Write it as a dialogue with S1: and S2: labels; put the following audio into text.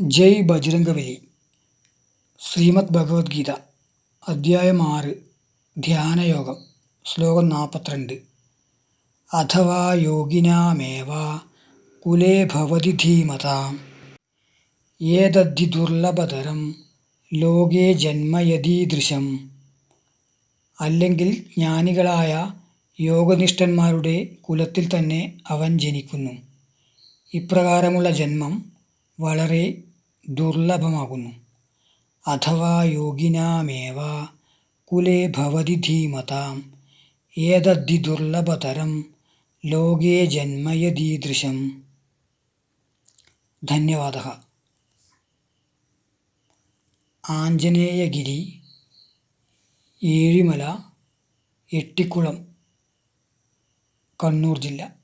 S1: ജയ് ബജരംഗബലി. ശ്രീമദ് ഭഗവത്ഗീത അദ്ധ്യായം ആറ് ധ്യാനയോഗം ശ്ലോകം നാൽപ്പത്തിരണ്ട് അഥവാ യോഗിനാമേവ കുലേ ഭവതി ധീമതാം. ഏതദ്ധി ദുർലഭതരം ലോകേ ജന്മയതീദൃശം അല്ലെങ്കിൽ ജ്ഞാനികളായ യോഗനിഷ്ഠന്മാരുടെ കുലത്തിൽ തന്നെ അവൻ ജനിക്കുന്നു. ഇപ്രകാരമുള്ള ജന്മം വളരെ ദുർലഭമാകുന്നു. അഥവാ യോഗിനാമേവ കുലേ ഭവതി ധീമതാം. ഏതദ്ധി ദുർലഭതരം ലോകേ ജന്മയദീദൃശം. ധന്യവാദ. ആഞ്ജനേയഗിരി ഏഴിമല എട്ടിക്കുളം കണ്ണൂർ ജില്ല.